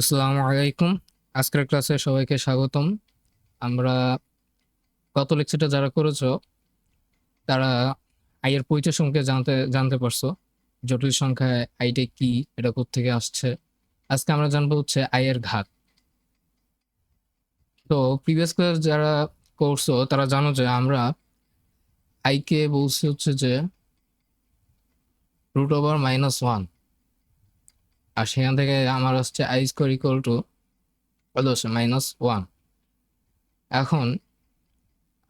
আসসালামু আলাইকুম। আজকের ক্লাসে সবাইকে স্বাগতম। আমরা গত লেকচারটা যারা করেছ, তারা আইয়ের পরিচয় সম্পর্কে জানতে জানতে পারছ। জটিল সংখ্যায় আইটা কি, এটা থেকে আসছে? আজকে আমরা জানব হচ্ছে আইয়ের ঘাত। তো প্রিভিয়াস ক্লাস যারা করছ, তারা জানো যে আমরা আইকে বলছি হচ্ছে যে রুট ওভার মাইনাস ওয়ান আর সেখান থেকে আমার হচ্ছে আই স্কোয়ার ইকুয়াল টু হচ্ছে? মাইনাস ওয়ান এখন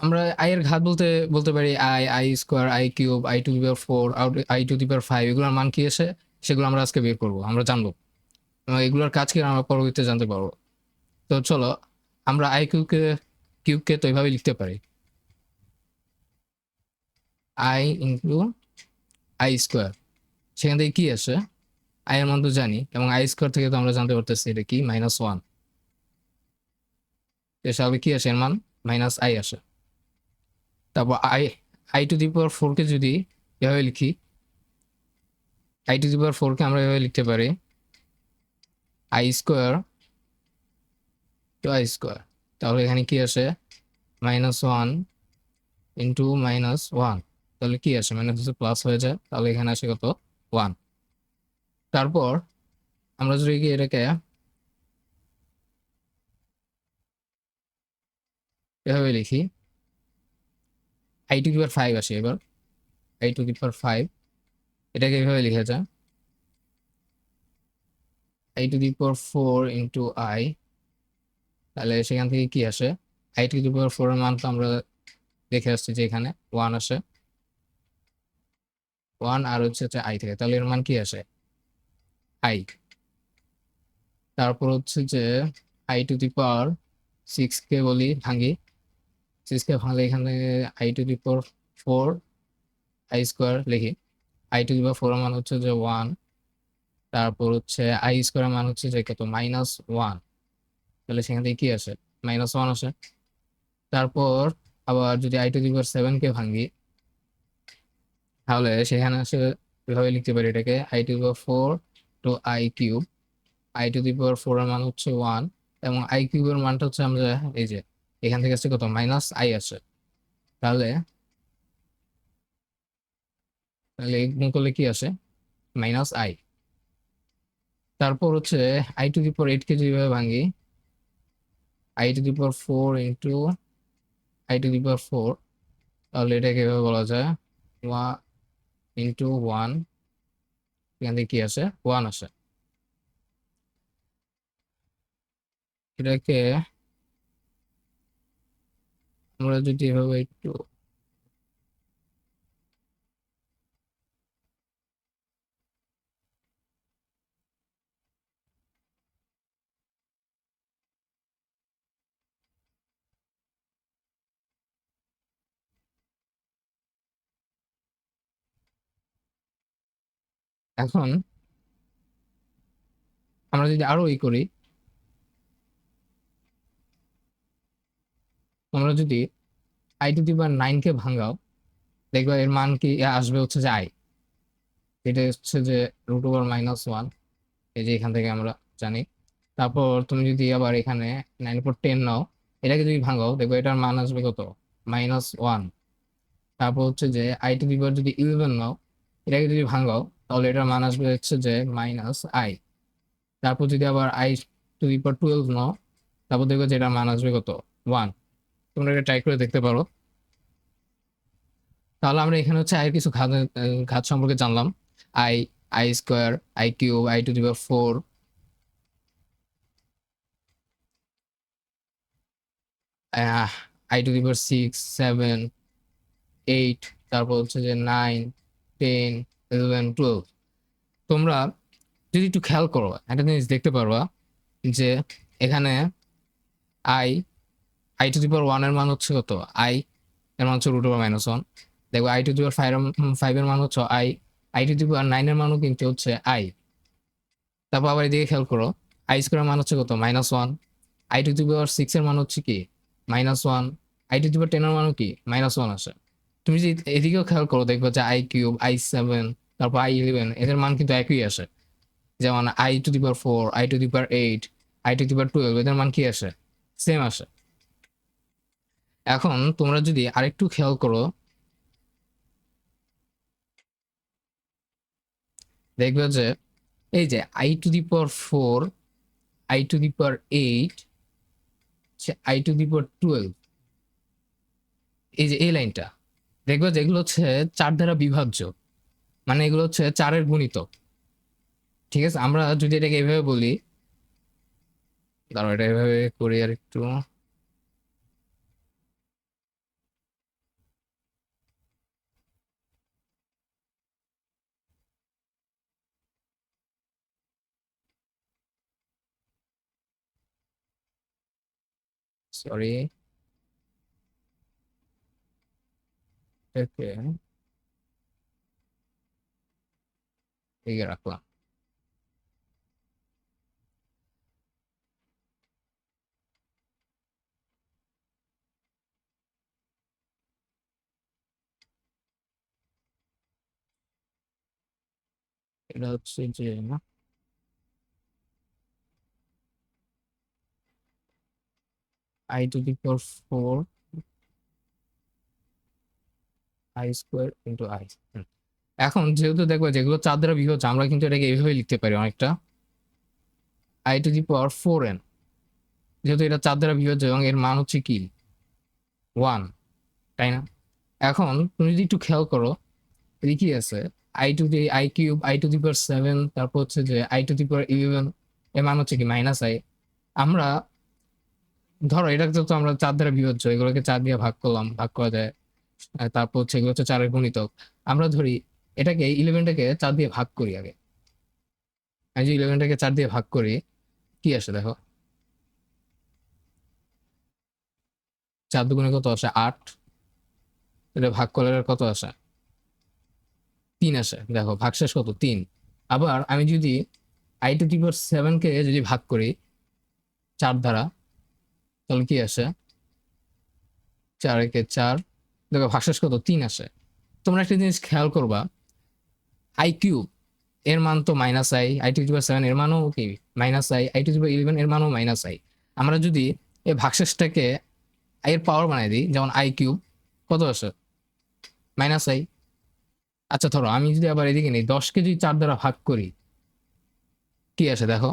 আমরা আই এর ঘাত বলতে বলতে পারি I I square I cube I to the power four I to the power five এগুলোর মান কি এসে সেগুলো আমরা আজকে বের করব, আমরা জানব। এগুলোর কাজ কি আমরা পরবর্তীতে জানতে পারব। তো চলো, আমরা আই কিউবকে কিউবকে তো এইভাবে লিখতে পারি। আই ইন্টু আই স্কোয়ার সেখান থেকে কি আসে? আই এর মান তো জানি, এবং আই স্কোয়ার থেকে তো আমরা জানতে পারতেছি এটা কি? Minus one. স্বাভাবিক কি আসে? এর মান মাইনাস আই আসে। তারপর I I to the power ফোরকে যদি এভাবে লিখি, আই টু দি পাওয়ার ফোরকে আমরা এভাবে লিখতে পারি, I square to I square. তাহলে এখানে কি আসে? Minus one into minus one. তাহলে কি আসে? মাইনাস প্লাস হয়ে যায়। তাহলে এখানে আসে কত? ওয়ান। তারপর আমরা যদি এটাকে এভাবে লিখি আই টু দিপার ফাইভ আসে এবার। আই টু দিপার ফাইভ এটাকে এভাবে লিখে যায় I to the power four into I তাহলে সেখান থেকে কি আসে? আই টু দি ফোর এর মান তো আমরা দেখে আসছি যে এখানে ওয়ান আসে। ওয়ান আর হচ্ছে আই থেকে, তাহলে এর মান কি আসে? আই তারপর হচ্ছে যে I to the power six কে বলি ভাঙি। সিক্স কে ভাঙলে এখানে I to the power four I square লিখি। I to the power four মান হচ্ছে যে ওয়ান তারপর হচ্ছে আই স্কোয়ার মান হচ্ছে যে কত? মাইনাস ওয়ান তাহলে সেখান থেকে কি আসে? মাইনাস ওয়ান আসে। তারপর আবার যদি I to the power seven কে ভাঙি, তাহলে সেখানে আসে, এভাবে লিখতে পারি এটাকে। I to the power four to I cube I to the power four এর মান হচ্ছে ওয়ান এবং আই কিউবের মানটা হচ্ছে আমরা এই যে, এখান থেকে আসছে কত? মাইনাস আই আসে তাহলে তাহলে গুণ করলে কি আসে? মাইনাস আই তারপর হচ্ছে I to the power eight কে যেভাবে ভাঙি I to the power four into I to the power four তাহলে এটাকে এভাবে বলা যায়? ওয়ান ইন্টু ওয়ান এখান কি আসে ওয়ান আসে এটাকে আমরা যদি এভাবে একটু এখন আমরা যদি আরও ই করি আমরা যদি আই টু দি পাওয়ার নাইনকে ভাঙাও, দেখবে এর মান কি আসবে হচ্ছে যে আই এটা হচ্ছে যে রুট ওভার মাইনাস ওয়ান এই যে এখান থেকে আমরা জানি। তারপর তুমি যদি আবার এখানে নাইন পর টেন নাও, এটাকে যদি ভাঙাও, দেখবে এটার মান আসবে কত? মাইনাস ওয়ান তারপর হচ্ছে যে আই টু দি পাওয়ার যদি ইলেভেন নাও, এটাকে যদি ভাঙাও তাহলে এটার মান আসবে হচ্ছে যে মাইনাস আই তারপর যদি আবার I to the power twelve নাও, তারপর দেখবে যে এটার মান আসবে কত? ওয়ান তোমরা এটা ট্রাই করে দেখতে পারো। তাহলে আমরা এখানে হচ্ছে আই কিছু ঘাত ঘাত সম্পর্কে জানলাম। I I square I cube I to the power four I to the power six seven eight তারপর হচ্ছে যে নাইন টেন ইলেভেন টুয়েলভ তোমরা যদি একটু খেয়াল করো, একটা জিনিস দেখতে পারবা যে এখানে I I to the power ওয়ানের মান হচ্ছে কত? আই এর মান হচ্ছে রুট ওভার মাইনাস ওয়ান দেখো I to the power five five এর মান হচ্ছে I I to the power nine এর মানও কিন্তু হচ্ছে আই তারপর আবার এদিকে খেয়াল করো আই স্কোয়ার মান হচ্ছে কত? Minus one I to the power six এর মান হচ্ছে কি? Minus one I to the power ten এর মানও কি? মাইনাস ওয়ান আসে। তুমি যদি এদিকেও খেয়াল করো, দেখবে যে আই কিউব আই সেভেন তারপর আই ইলেভেন এদের মান কিন্তু একই আসে। যেমন I to the power four I to the power eight I to the power twelve এদের মান কি আসে? সেম আসে। এখন তোমরা যদি আরেকটু খেয়াল করো, দেখবে যে এই যে I to the power four I to the power eight I to the power twelve এই যে এই লাইনটা দেখবে যে এগুলো হচ্ছে চার দ্বারা বিভাজ্য। মানে এগুলো হচ্ছে চারের গুণিতক ঠিক আছে? আমরা যদি এটাকে এভাবে বলি, দাঁড়াও, এটা এভাবে করি আর একটু সরি ওকে ঠিক রাখলাম এটা হচ্ছে যে i to the power 4 square into i, হুম। এখন যেহেতু দেখব যেগুলো চার দ্বারা বিভাজ্য আমরা কিন্তু এটাকে এইভাবে লিখতে পারি অনেকটা। I to the power 4n যেহেতু এটা চার দ্বারা বিভাজ্য এবং এর মান হচ্ছে কি? ওয়ান তাই না? এখন তুমি যদি একটু খেয়াল করো, এদিকে কি আছে? I to the I cube I to the power seven তারপর হচ্ছে যে I to the power eleven এর মান হচ্ছে কি? মাইনাস আই আমরা, ধরো এটাকে তো আমরা চার দ্বারা বিভাজ্য এগুলোকে চার দিয়ে ভাগ করলাম, ভাগ করা যায়। তারপর হচ্ছে এগুলো হচ্ছে চারের গুণিতক। আমরা ধরি, এটাকে ইলেভেনটাকে চার দিয়ে ভাগ করি আগে। আমি যে ইলেভেনটাকে চার দিয়ে ভাগ করি, কি আসে দেখো? চার দুগুণে কত আসে? আট। এটা ভাগ করলে কত আসে? তিন আসে। দেখো ভাগশেষ কত? তিন। আবার আমি যদি আই টু টিপার সেভেনকে যদি ভাগ করি, চার দ্বারা, তাহলে কি আসে? চার একে চার দেখো ভাগশেষ কত তিন আসে। তোমরা একটা জিনিস খেয়াল করবা আই কিউব এর মান তো minus I I to the power seven এর মানও কি? Minus I I to the power eleven এর মানও মাইনাস আই আমরা যদি এই ভাগশেষটাকে এর পাওয়ার বানাই দিই, যেমন আই কিউব কত আসে? মাইনাস আই আচ্ছা ধরো, আমি যদি আবার এদিকে নিই, দশকে যদি চার দ্বারা ভাগ করি, কি আসে দেখো?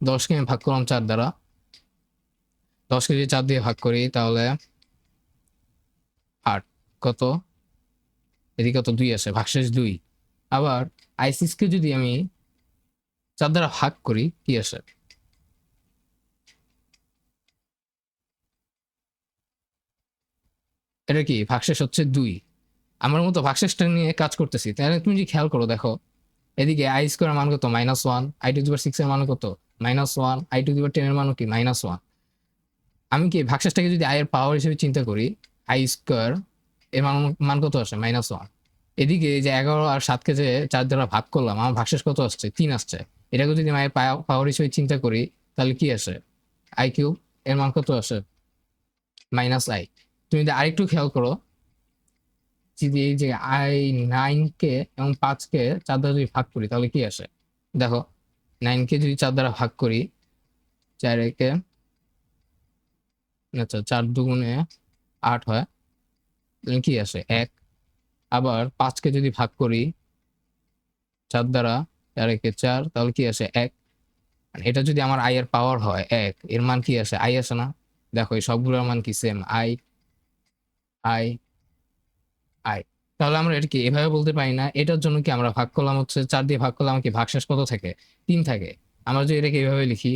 দশকে আমি ভাগ করলাম চার দ্বারা। দশকে যদি চার দিয়ে ভাগ করি, তাহলে কত? এদিকে কত দুই আসে ভাগশেষ দুই। আবার আইসিসকে যদি আমি চার দ্বারা ভাগ করি, কি আসে? এটা কি? ভাগশেষ হচ্ছে দুই। আমার মতো ভাগশেষটা নিয়ে কাজ করতেছি। তাহলে তুমি যদি খেয়াল করো, দেখো, এদিকে আই স্কোয়ার মান কত? Minus one I to six এর মান কত? Minus one I to ten এর মান কি? মাইনাস ওয়ান আমি কি ভাগশেষটাকে যদি আই এর পাওয়ার হিসেবে চিন্তা করি আই স্কোয়ার এর মান মান কত আসে? মাইনাস ওয়ান এদিকে যে এগারো আর সাতকে যে চার দ্বারা ভাগ করলাম, আমার ভাগশেষ কত আসছে? তিন আসছে। এটাকে যদি মায়ের পাওয়ার হিসেবে চিন্তা করি, তাহলে কি আসে? আই কিউব এর মান কত আসে? মাইনাস আই তুমি যদি আরেকটু খেয়াল করো, যদি এই যে আই নাইনকে এবং পাঁচকে চার দ্বারা যদি ভাগ করি, তাহলে কি আসে? দেখো নাইনকে যদি চার দ্বারা ভাগ করি, চার একে আচ্ছা চার দুগুণে আট হয় তাহলে কি আসে এক, আবার পাঁচকে যদি ভাগ করি, চার দ্বারা চার একে চার, তাহলে কি আসে এক। এটা যদি আমার আই এর পাওয়ার হয়, এক, এর মান কি আসে আই আসে না? দেখো সবগুলোর মান কি সেম আই আই আই তাহলে আমরা এটা কি এভাবে বলতে পারি না? এটার জন্য কি আমরা ভাগ করলাম হচ্ছে, চার দিয়ে ভাগ করলাম কি? ভাগশেষ কত থাকে? তিন থাকে। আমরা যদি এটাকে এভাবে লিখি,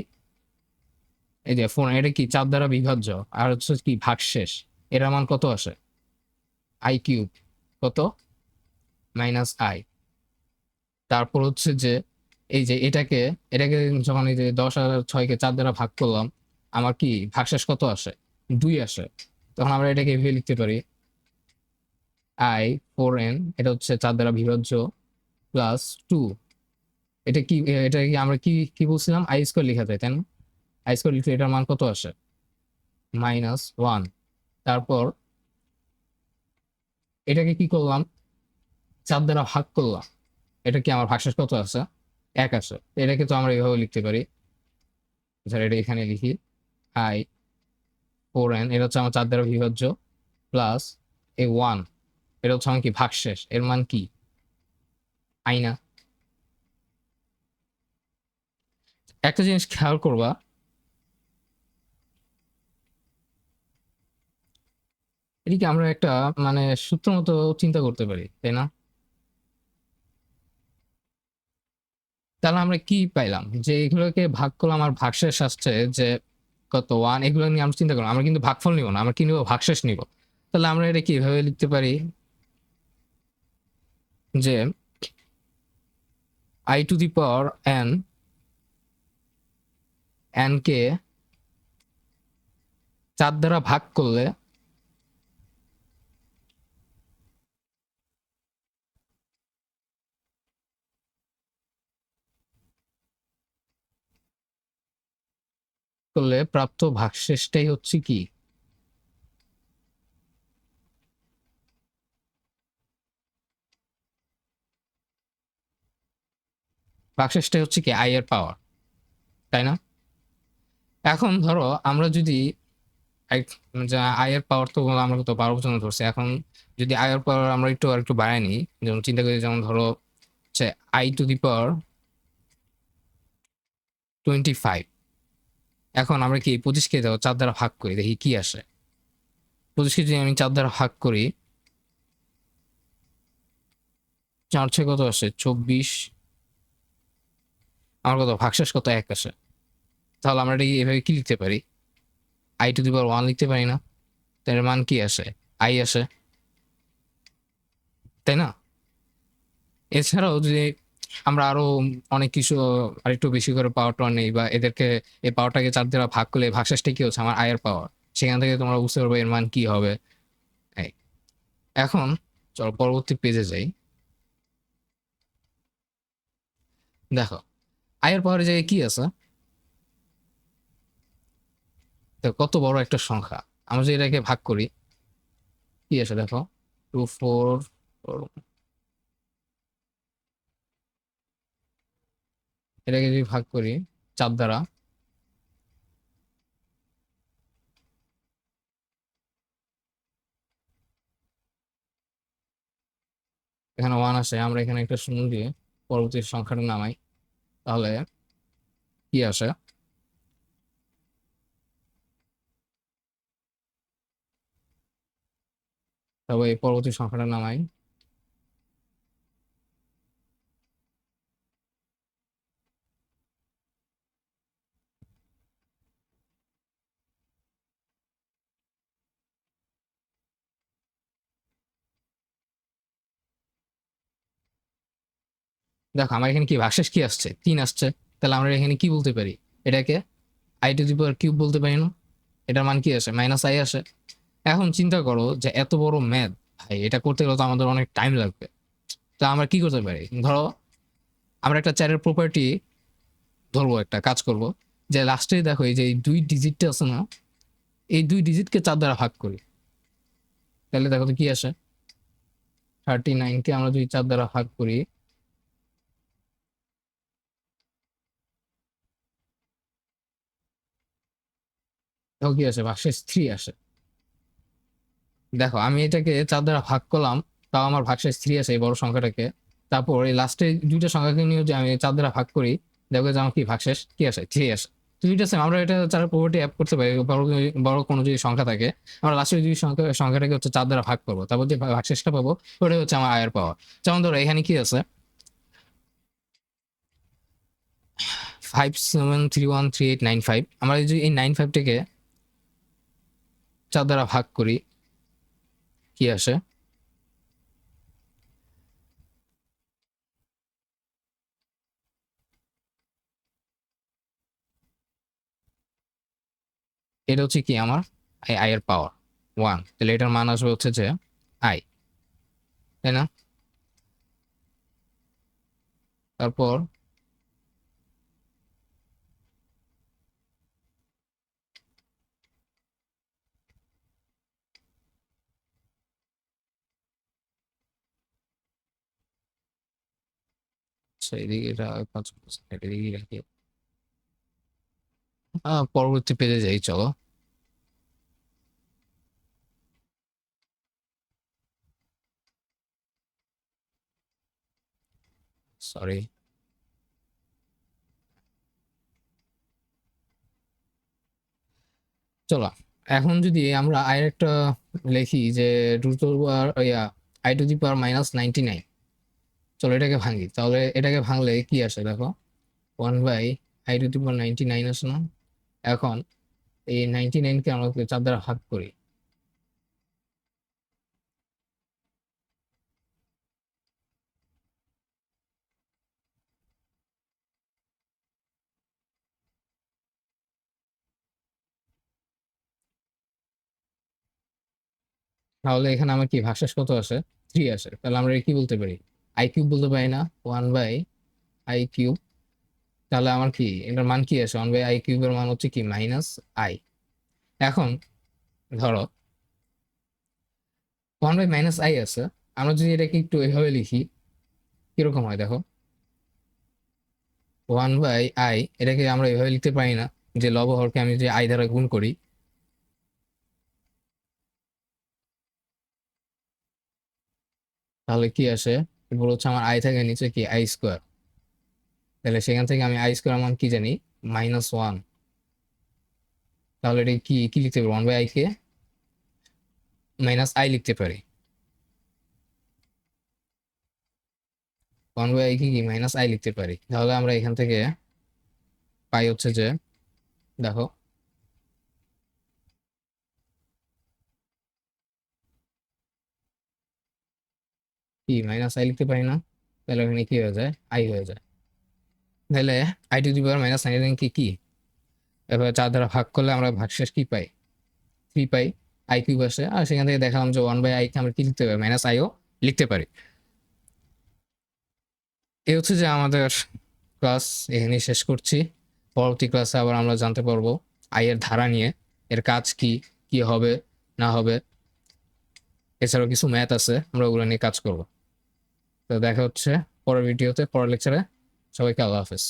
এই যে ফোন এটা কি চার দ্বারা বিভাজ্য আর হচ্ছে কি ভাগশেষ? এর মান কত আসে? আই কিউব কত? মাইনাস আই তারপর হচ্ছে যে, এই যে এটাকে এটাকে যখন এই যে দশ আর ছয়কে চার দ্বারা ভাগ করলাম, আমার কি ভাগশেষ কত আসে? দুই আসে। তখন আমরা এটাকে এভাবে লিখতে পারি। আই ফোর এন এটা হচ্ছে চার দ্বারা বিভাজ্য প্লাস টু এটা কি এটা কি আমরা কি কি বলছিলাম? আই স্কোয়ার লেখা যায়, তাই না? আই স্কোয়ার লিখলে এটার মান কত আসে? মাইনাস ওয়ান তারপর এটাকে কি করলাম? চার দ্বারা ভাগ করলাম। এটা কি আমার ভাগশেষ কত আছে? এক আছে। এটাকে তো আমরা এইভাবে লিখতে পারি। স্যার এটা এখানে লিখি। আই ফোর এন এটা হচ্ছে আমার চার দ্বারা বিভাজ্য প্লাস এ ওয়ান এটা হচ্ছে আমার কি? ভাগশেষ। এর মান কি? আইনা একটা জিনিস খেয়াল করবা এটিকে আমরা একটা মানে সূত্র মতো চিন্তা করতে পারি, তাই না? তাহলে আমরা কি পাইলাম? যে এগুলোকে ভাগ করলাম আমার ভাগশেষ আসছে, যে কত ওয়ান, এগুলো নিয়ে আমরা চিন্তা করলাম, আমরা কিন্তু ভাগফল নিব না, আমরা কি নিব? ভাগশেষ নিব। তাহলে আমরা এটা কীভাবে লিখতে পারি? যে I to the power N N কে চার দ্বারা ভাগ করলে করলে প্রাপ্ত ভাগশেষটাই হচ্ছে কি? ভাগশেষটাই হচ্ছে কি? আই এর পাওয়ার তাই না? এখন ধরো আমরা যদি আয়ের পাওয়ার তো আমরা তো বারো পর্যন্ত ধরছি। এখন যদি আয়ের পাওয়ার আমরা একটু আর একটু বাড়াই নিই, যেমন চিন্তা করি যেমন ধরো I to the power twenty five এখন আমরা কি পঁচিশকে যাব চার দ্বারা ভাগ করি, দেখি কি আসে। পঁচিশকে যদি আমি চার দ্বারা ভাগ করি, চার ছয় কত আসে? চব্বিশ। আমার কত? ভাগশেষ কত? এক আসে। তাহলে আমরা এটা এভাবে কি লিখতে পারি? I to the power one লিখতে পারি না। তার মান কি আসে? আই আসে। তাই না? এছাড়াও যদি আমরা আরও অনেক কিছু আরেকটু বেশি করে পাওয়ার টাওয়ার নেই বা এদেরকে এই পাওয়ারটাকে চার দ্বারা ভাগ করলে ভাগশেষটা কি হচ্ছে, আমার আয়ের পাওয়ার সেখান থেকে তোমরা বুঝতে পারবে এর মান কি হবে। এখন চলো পরবর্তী পেজে যাই। দেখো, আয়ের পাওয়ারের জায়গায় কি আছে? কত বড় একটা সংখ্যা। আমরা যদি এটাকে ভাগ করি, কি আছে দেখো? টু ফোর এটাকে যদি ভাগ করি চার দ্বারা, এখানে ওয়ান আসে, আমরা এখানে একটা শূন্য দিয়ে পরবর্তী সংখ্যাটা নামাই, তাহলে কি আসে? তবে এই পরবর্তী সংখ্যাটা নামাই দেখো, আমার এখানে কি ভাগশেষ কি আসছে? তিন আসছে। তাহলে আমরা এখানে কি বলতে পারি? এটাকে I to the power cube বলতে পারি না? এটার মান কি আসে? মাইনাস আই আসে। এখন চিন্তা করো যে এত বড় ম্যাথ ভাই, এটা করতে গেলে তো আমাদের অনেক টাইম লাগবে। তো আমরা কি করতে পারি? ধরো, আমরা একটা চারের প্রপার্টি ধরবো একটা, কাজ করব। যে লাস্টে দেখো, এই যে এই দুই ডিজিটটা আছে না, এই দুই ডিজিটকে চার দ্বারা ভাগ করি। তাহলে দেখো তো কি আসে? থার্টি নাইনকে আমরা যদি চার দ্বারা ভাগ করি ভাগশেষ থ্রি আসে। দেখো, আমি এটাকে চার দ্বারা ভাগ করলাম, তাও আমার ভাগশেষ থ্রি আসে এই বড় সংখ্যাটাকে। তারপর এই লাস্টে দুইটা সংখ্যাকে নিয়ে যে আমি চার দ্বারা ভাগ করি, দেখো যে আমার কি ভাগশেষ কি আসে থ্রি আসে। দুইটা সেম আমরা এটা চার প্রপার্টি অ্যাপ করতে পারি, বড় বড় কোনো যদি সংখ্যা থাকে, আমরা লাস্টের যদি সংখ্যা, সংখ্যাটাকে হচ্ছে চার দ্বারা ভাগ করব। তারপর যে ভাগশেষটা পাবো, ওটাই হচ্ছে আমার আয়ের পাওয়া যেমন ধরো, এখানে কি আছে? Five seven three one three eight nine five আমরা যদি এই নাইন ফাইভটাকে চার দ্বারা ভাগ করি। কি আসে? এটা হচ্ছে কি আমার? আই এর পাওয়ার ওয়ান তাহলে এটার মান আসবে হচ্ছে যে আই তাই না? তারপর পরবর্তী পেজে যাই, চলো। সরি চলো, এখন যদি আমরা আর একটা লিখি যে over yeah I to the power minus ninety nine চলো এটাকে ভাঙি। তাহলে এটাকে ভাঙলে কি আসে দেখো? One by I to power ninety nine আসে না? এখন এই নাইনটি নাইনকে আমরা চার দ্বারা ভাগ করি। তাহলে এখানে আমার কি ভাগশেষ কত আসে? থ্রি আসে। তাহলে আমরা কি বলতে পারি? আই কিউব বলতে পারি না ওয়ান বাই আই কিউব তাহলে আমার কি, এটার মান কি আসে ওয়ান বাই আই কিউবের মান হচ্ছে কি? মাইনাস আই এখন ধরো ওয়ান বাই মাইনাস আই আছে। আমরা যদি এটাকে একটু এভাবে লিখি, কীরকম হয় দেখো? ওয়ান বাই আই এটাকে আমরা এভাবে লিখতে পারি না যে লব হরকে আমি যে আই দ্বারা গুণ করি। তাহলে কি আসে? এরপর হচ্ছে আমার আই থাকে নিচে কি? I square. তাহলে সেখান থেকে আমি আই স্কোয়ার মান কি জানি? Minus one. তাহলে এটা কি কি লিখতে পারি? ওয়ান বাই আই কে? মাইনাস আই লিখতে পারি। ওয়ান বাই আই কি কি? মাইনাস আই লিখতে পারি। তাহলে আমরা এখান থেকে পাই হচ্ছে যে, দেখো কি মাইনাস আই লিখতে পারি না? তাহলে ওখানে কি হয়ে যায়? আই হয়ে যায়। তাহলে I to the power minus nine কি কি? এবার চার দ্বারা ভাগ করলে আমরা ভাগশেষ কি পাই? থ্রি পাই। আই কিউব আসে। আর সেখান থেকে দেখালাম যে ওয়ান বাই আই কে আমরা কি লিখতে পারি? মাইনাস আইও লিখতে পারি। এ হচ্ছে যে আমাদের ক্লাস এখানেই শেষ করছি। পরবর্তী ক্লাসে আবার আমরা জানতে পারব আই এর ধারা নিয়ে। এর কাজ কি? কি হবে? না হবে? এছাড়াও কিছু ম্যাথ আছে। আমরা ওগুলো নিয়ে কাজ করব। তো দেখা হচ্ছে পরের ভিডিওতে পরের লেকচারে সবাইকে আল্লাহ হাফেজ।